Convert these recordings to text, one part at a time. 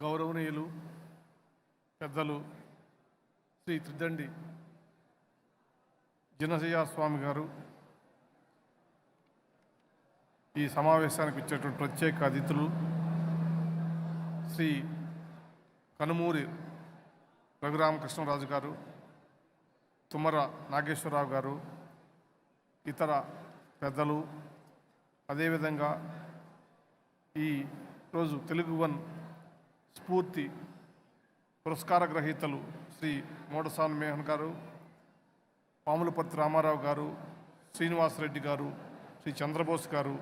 గౌరవనీయులు పెద్దలు శ్రీ త్రిదండి జినసయ్య స్వామి గారు ఈ సమావేశానికి ఇచ్చేటువంటి ప్రత్యేక అతిథులు శ్రీ కనుమూరి రఘురామకృష్ణరాజు గారు తుమ్మర నాగేశ్వరరావు గారు ఇతర పెద్దలు. అదేవిధంగా ఈ రోజు తెలుగు వన్ స్ఫూర్తి పురస్కార గ్రహీతలు శ్రీ మోడసాన్ మేహన్ గారు పాములపర్తి రామారావు గారు శ్రీనివాసరెడ్డి గారు శ్రీ చంద్రబోస్ గారు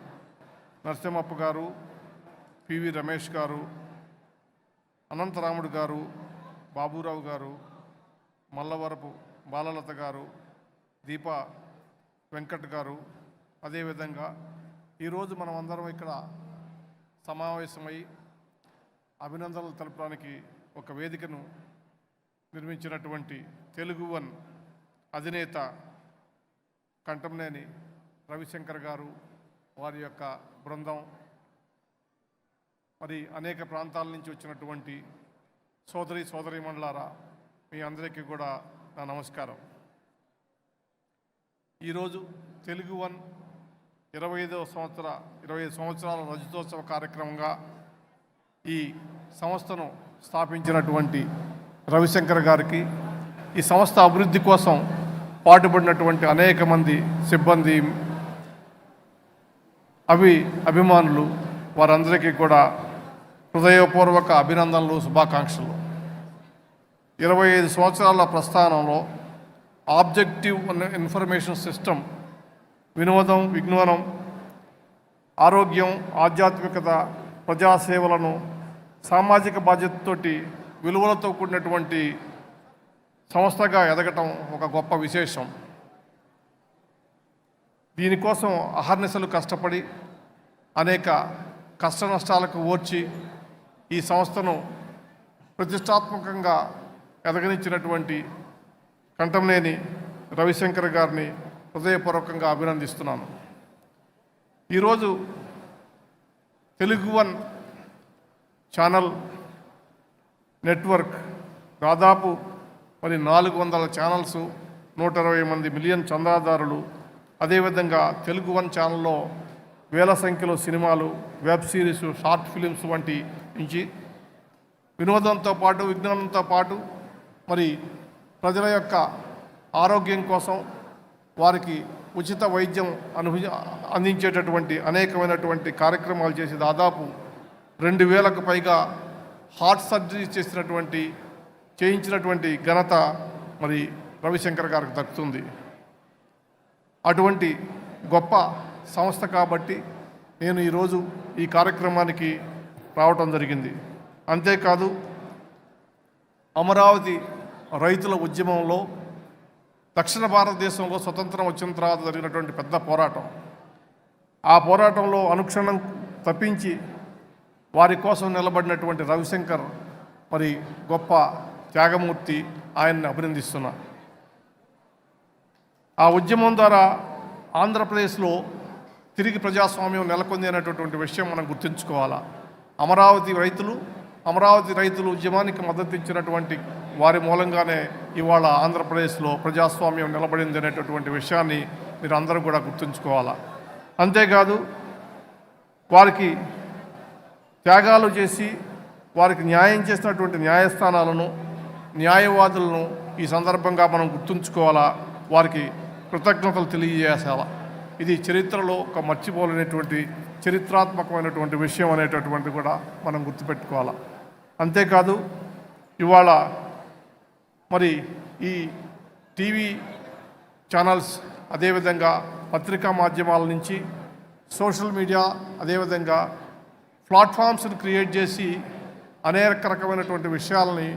నరసింహప్ప గారు పివి రమేష్ గారు అనంతరాముడు గారు బాబురావు గారు మల్లవరపు బాలలత గారు దీపా వెంకట్ గారు. అదేవిధంగా ఈరోజు మనం అందరం ఇక్కడ సమావేశమై అభినందనలు తెలపడానికి ఒక వేదికను నిర్మించినటువంటి తెలుగు వన్ అధినేత కంటంనేని రవిశంకర్ గారు వారి యొక్క బృందం. మరి అనేక ప్రాంతాల నుంచి వచ్చినటువంటి సోదరి సోదరి మండలారా మీ అందరికీ కూడా నా నమస్కారం. ఈరోజు తెలుగు వన్ ఇరవై ఐదవ సంవత్సర ఇరవై ఐదు సంవత్సరాల రజతోత్సవ కార్యక్రమంగా ఈ సంస్థను స్థాపించినటువంటి రవిశంకర్ గారికి ఈ సంస్థ అభివృద్ధి కోసం పాటుపడినటువంటి అనేక మంది సిబ్బంది అవి అభిమానులు వారందరికీ కూడా హృదయపూర్వక అభినందనలు శుభాకాంక్షలు. ఇరవై ఐదు సంవత్సరాల ప్రస్థానంలో ఆబ్జెక్టివ్ ఇన్ఫర్మేషన్ సిస్టమ్ వినోదం విజ్ఞానం ఆరోగ్యం ఆధ్యాత్మికత ప్రజాసేవలను సామాజిక బాధ్యతతోటి విలువలతో కూడినటువంటి సంస్థగా ఎదగటం ఒక గొప్ప విశేషం. దీనికోసం అహర్నిశలు కష్టపడి అనేక కష్ట నష్టాలకు ఓర్చి ఈ సంస్థను ప్రతిష్టాత్మకంగా ఎదగనిచ్చినటువంటి కంఠంనేని రవిశంకర్ గారిని హృదయపూర్వకంగా అభినందిస్తున్నాను. ఈరోజు తెలుగు వన్ ఛానల్ నెట్వర్క్ దాదాపు మరి నాలుగు వందల ఛానల్స్ నూట ఇరవై మంది మిలియన్ చందాదారులు. అదేవిధంగా తెలుగు వన్ ఛానల్లో వేల సంఖ్యలో సినిమాలు వెబ్ సిరీస్ షార్ట్ ఫిలిమ్స్ వంటి నుంచి వినోదంతో పాటు విజ్ఞానంతో పాటు మరి ప్రజల యొక్క ఆరోగ్యం కోసం వారికి ఉచిత వైద్యం అనుభ అందించేటటువంటి అనేకమైనటువంటి కార్యక్రమాలు చేసి దాదాపు రెండు వేలకు పైగా హార్ట్ సర్జరీ చేసినటువంటి చేయించినటువంటి ఘనత మరి రవిశంకర్ గారికి దక్కుతుంది. అటువంటి గొప్ప సంస్థ కాబట్టి నేను ఈరోజు ఈ కార్యక్రమానికి రావటం జరిగింది. అంతేకాదు అమరావతి రైతుల ఉద్యమంలో దక్షిణ భారతదేశంలో స్వతంత్రం వచ్చిన తర్వాత జరిగినటువంటి పెద్ద పోరాటం. ఆ పోరాటంలో అనుక్షణం తప్పించి వారి కోసం నిలబడినటువంటి రవిశంకర్ మరి గొప్ప త్యాగమూర్తి ఆయన్ని అభినందిస్తున్నా. ఆ ఉద్యమం ద్వారా ఆంధ్రప్రదేశ్లో తిరిగి ప్రజాస్వామ్యం నెలకొంది అనేటటువంటి విషయం మనం గుర్తుంచుకోవాలా? అమరావతి రైతులు అమరావతి రైతులు ఉద్యమానికి మద్దతు ఇచ్చినటువంటి వారి మూలంగానే ఇవాళ ఆంధ్రప్రదేశ్లో ప్రజాస్వామ్యం నిలబడింది అనేటటువంటి విషయాన్ని మీరు అందరూ కూడా గుర్తుంచుకోవాలా? అంతేకాదు వారికి త్యాగాలు చేసి వారికి న్యాయం చేసినటువంటి న్యాయస్థానాలను న్యాయవాదులను ఈ సందర్భంగా మనం గుర్తుంచుకోవాలా? వారికి కృతజ్ఞతలు తెలియజేసాల ఇది చరిత్రలో ఒక మర్చిపోలేనటువంటి చరిత్రాత్మకమైనటువంటి విషయం అనేటటువంటి కూడా మనం గుర్తుపెట్టుకోవాలా? అంతేకాదు ఇవాళ మరి ఈ టీవీ ఛానల్స్ అదేవిధంగా పత్రికా మాధ్యమాల నుంచి సోషల్ మీడియా అదేవిధంగా ప్లాట్ఫామ్స్ని క్రియేట్ చేసి అనేక రకమైనటువంటి విషయాలని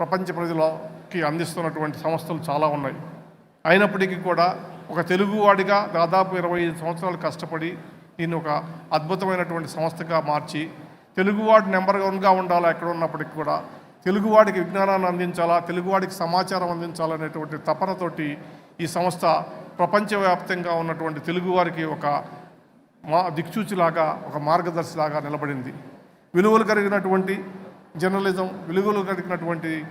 ప్రపంచ ప్రజలకి అందిస్తున్నటువంటి సంస్థలు చాలా ఉన్నాయి. అయినప్పటికీ కూడా ఒక తెలుగువాడిగా దాదాపు ఇరవై ఐదు సంవత్సరాలు కష్టపడి దీన్ని ఒక అద్భుతమైనటువంటి సంస్థగా మార్చి తెలుగువాడు నెంబర్ వన్గా ఉండాలా ఎక్కడ ఉన్నప్పటికీ కూడా తెలుగువాడికి విజ్ఞానాన్ని అందించాలా తెలుగువాడికి సమాచారం అందించాలనేటువంటి తపనతోటి ఈ సంస్థ ప్రపంచవ్యాప్తంగా ఉన్నటువంటి తెలుగువారికి ఒక మా దిక్సూచిలాగా ఒక మార్గదర్శిలాగా నిలబడింది. విలువలు కలిగినటువంటి జర్నలిజం విలువలు కలిగినటువంటి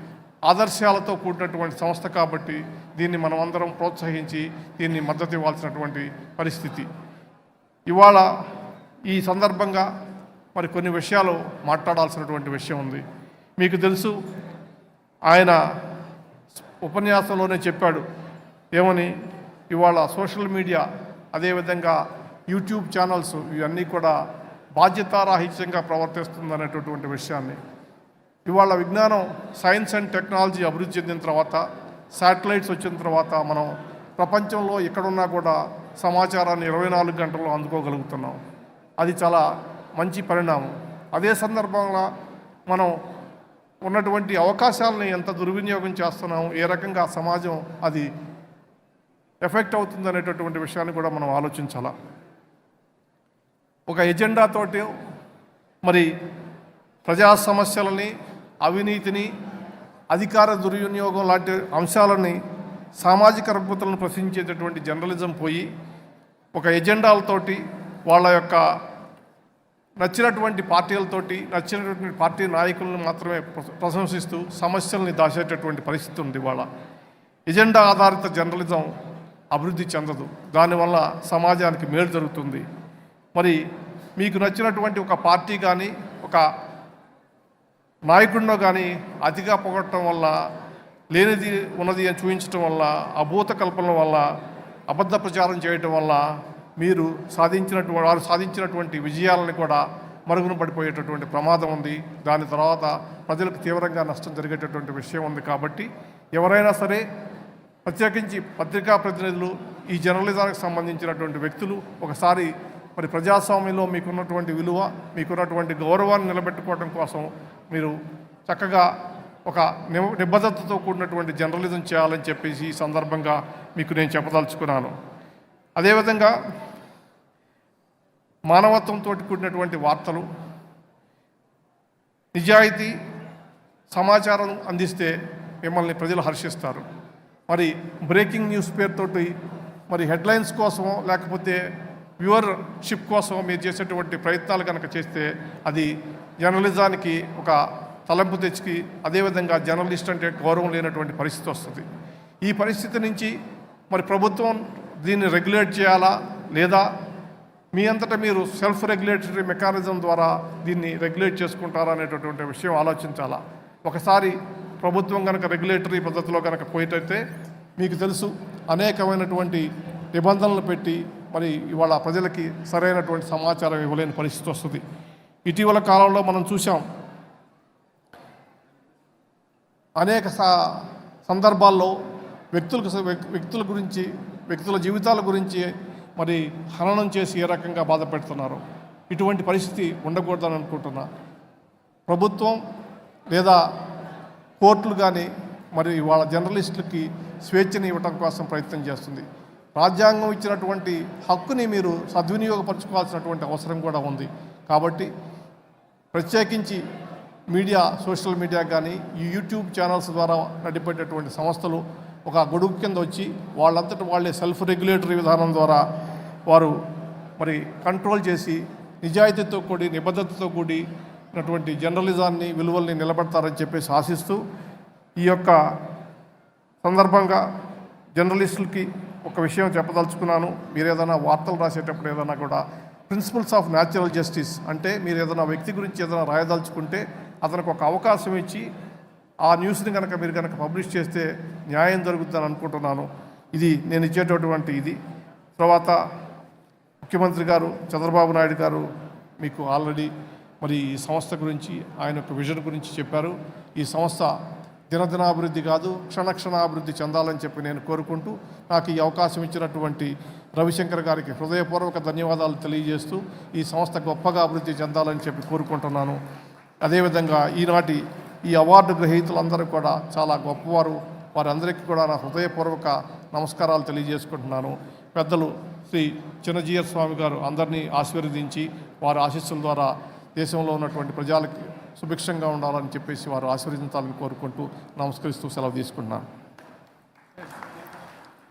ఆదర్శాలతో కూడినటువంటి సంస్థ కాబట్టి దీన్ని మనం అందరం ప్రోత్సహించి దీన్ని మద్దతు ఇవ్వాల్సినటువంటి పరిస్థితి. ఇవాళ ఈ సందర్భంగా మరి కొన్ని విషయాలు మాట్లాడాల్సినటువంటి విషయం ఉంది. మీకు తెలుసు ఆయన ఉపన్యాసంలోనే చెప్పాడు ఏమని? ఇవాళ సోషల్ మీడియా అదేవిధంగా యూట్యూబ్ ఛానల్స్ ఇవన్నీ కూడా బాధ్యతారాహిత్యంగా ప్రవర్తిస్తుందనేటటువంటి విషయాన్ని. ఇవాళ విజ్ఞానం సైన్స్ అండ్ టెక్నాలజీ అభివృద్ధి చెందిన తర్వాత శాటిలైట్స్ వచ్చిన తర్వాత మనం ప్రపంచంలో ఎక్కడున్నా కూడా సమాచారాన్ని ఇరవై నాలుగు గంటల్లో అందుకోగలుగుతున్నాం. అది చాలా మంచి పరిణామం. అదే సందర్భంలో మనం ఉన్నటువంటి అవకాశాలని ఎంత దుర్వినియోగం చేస్తున్నాం ఏ రకంగా సమాజం అది ఎఫెక్ట్ అవుతుంది అనేటటువంటి విషయాన్ని కూడా మనం ఆలోచించాలా. ఒక ఎజెండాతోటి మరి ప్రజా సమస్యలని అవినీతిని అధికార దుర్వినియోగం లాంటి అంశాలని సామాజిక రుగ్మతలను ప్రశ్నించేటటువంటి జర్నలిజం పోయి ఒక ఎజెండాలతోటి వాళ్ళ యొక్క నచ్చినటువంటి పార్టీలతోటి నచ్చినటువంటి పార్టీ నాయకులను మాత్రమే ప్ర- ప్రశంసిస్తూ సమస్యల్ని దాచేటటువంటి పరిస్థితి ఉంది ఇవాళ. ఎజెండా ఆధారిత జర్నలిజం అభివృద్ధి చెందదు. దానివల్ల సమాజానికి మేలు జరుగుతుంది. మరి మీకు నచ్చినటువంటి ఒక పార్టీ కానీ ఒక నాయకుడినో కానీ అతిగా పొగట్టడం వల్ల లేనిది ఉన్నది అని చూపించడం వల్ల అభూత కల్పన వల్ల అబద్ధ ప్రచారం చేయటం వల్ల మీరు సాధించినటువంటి వారు సాధించినటువంటి విజయాలను కూడా మరుగున పడిపోయేటటువంటి ప్రమాదం ఉంది. దాని తర్వాత ప్రజలకు తీవ్రంగా నష్టం జరిగేటటువంటి విషయం ఉంది కాబట్టి ఎవరైనా సరే ప్రత్యేకించి పత్రికా ప్రతినిధులు ఈ జర్నలిజానికి సంబంధించినటువంటి వ్యక్తులు ఒకసారి మరి ప్రజాస్వామ్యంలో మీకున్నటువంటి విలువ మీకున్నటువంటి గౌరవాన్ని నిలబెట్టుకోవడం కోసం మీరు చక్కగా ఒక నిబద్ధతతో కూడినటువంటి జర్నలిజం చేయాలని చెప్పేసి ఈ సందర్భంగా మీకు నేను చెప్పదలుచుకున్నాను. అదేవిధంగా మానవత్వంతో కూడినటువంటి వార్తలు నిజాయితీ సమాచారం అందిస్తే మిమ్మల్ని ప్రజలు హర్షిస్తారు. మరి బ్రేకింగ్ న్యూస్ పేరుతోటి మరి హెడ్లైన్స్ కోసమో లేకపోతే వ్యూవర్షిప్ కోసం మీరు చేసేటువంటి ప్రయత్నాలు కనుక చేస్తే అది జర్నలిజానికి ఒక తలంపు తెచ్చి అదేవిధంగా జర్నలిస్ట్ అంటే గౌరవం లేనటువంటి పరిస్థితి వస్తుంది. ఈ పరిస్థితి నుంచి మరి ప్రభుత్వం దీన్ని రెగ్యులేట్ చేయాలా లేదా మీ అంతటా మీరు సెల్ఫ్ రెగ్యులేటరీ మెకానిజం ద్వారా దీన్ని రెగ్యులేట్ చేసుకుంటారా అనేటటువంటి విషయం ఆలోచించాలా? ఒకసారి ప్రభుత్వం కనుక రెగ్యులేటరీ పద్ధతిలో కనుక పోయేటైతే మీకు తెలుసు అనేకమైనటువంటి నిబంధనలు పెట్టి మరి ఇవాళ ప్రజలకి సరైనటువంటి సమాచారం ఇవ్వలేని పరిస్థితి వస్తుంది. ఇటీవల కాలంలో మనం చూసాం అనేక సందర్భాల్లో వ్యక్తులకు వ్యక్తుల గురించి వ్యక్తుల జీవితాల గురించి మరి హననం చేసి ఏ రకంగా బాధ పెడుతున్నారు? ఇటువంటి పరిస్థితి ఉండకూడదని అనుకుంటున్నా. ప్రభుత్వం లేదా కోర్టులు కానీ మరి వాళ్ళ జర్నలిస్టులకి స్వేచ్ఛని ఇవ్వటం కోసం ప్రయత్నం చేస్తుంది. రాజ్యాంగం ఇచ్చినటువంటి హక్కుని మీరు సద్వినియోగపరచుకోవాల్సినటువంటి అవసరం కూడా ఉంది. కాబట్టి ప్రత్యేకించి మీడియా సోషల్ మీడియా కానీ ఈ యూట్యూబ్ ఛానల్స్ ద్వారా నడిపేటటువంటి సంస్థలు ఒక గొడుగు కింద వచ్చి వాళ్ళంతట వాళ్ళే సెల్ఫ్ రెగ్యులేటరీ విధానం ద్వారా వారు మరి కంట్రోల్ చేసి నిజాయితీతో కూడి నిబద్ధతతో కూడినటువంటి జర్నలిజాన్ని విలువల్ని నిలబెడతారని చెప్పేసి ఆశిస్తూ ఈ యొక్క సందర్భంగా జర్నలిస్టులకి ఒక విషయం చెప్పదలుచుకున్నాను. మీరు ఏదైనా వార్తలు రాసేటప్పుడు ఏదైనా కూడా ప్రిన్సిపల్స్ ఆఫ్ న్యాచురల్ జస్టిస్ అంటే మీరు ఏదైనా వ్యక్తి గురించి ఏదైనా రాయదలుచుకుంటే అతనికి ఒక అవకాశం ఇచ్చి ఆ న్యూస్ని కనుక మీరు కనుక పబ్లిష్ చేస్తే న్యాయం జరుగుతుందని అనుకుంటున్నాను. ఇది నేను ఇచ్చేటటువంటి ఇది. తర్వాత ముఖ్యమంత్రి గారు చంద్రబాబు నాయుడు గారు మీకు ఆల్రెడీ మరి ఈ సంస్థ గురించి ఆయన యొక్క విజన్ గురించి చెప్పారు. ఈ సంస్థ దినదినాభివృద్ధి కాదు క్షణక్షణాభివృద్ధి చెందాలని చెప్పి నేను కోరుకుంటూ నాకు ఈ అవకాశం ఇచ్చినటువంటి రవిశంకర్ గారికి హృదయపూర్వక ధన్యవాదాలు తెలియజేస్తూ ఈ సంస్థ గొప్పగా అభివృద్ధి చెందాలని చెప్పి కోరుకుంటున్నాను. అదేవిధంగా ఈనాటి ఈ అవార్డు గ్రహీతలందరూ కూడా చాలా గొప్పవారు. వారందరికీ కూడా నా హృదయపూర్వక నమస్కారాలు తెలియజేసుకుంటున్నాను. పెద్దలు శ్రీ చిన్నజీయర్ స్వామి గారు అందరినీ ఆశీర్వదించి వారి ఆశీస్సుల ద్వారా దేశంలో ఉన్నటువంటి ప్రజలకి సుభిక్షంగా ఉండాలని చెప్పేసి వారు ఆశీర్వదించాలని కోరుకుంటూ నమస్కరిస్తూ సెలవు తీసుకుంటున్నాను.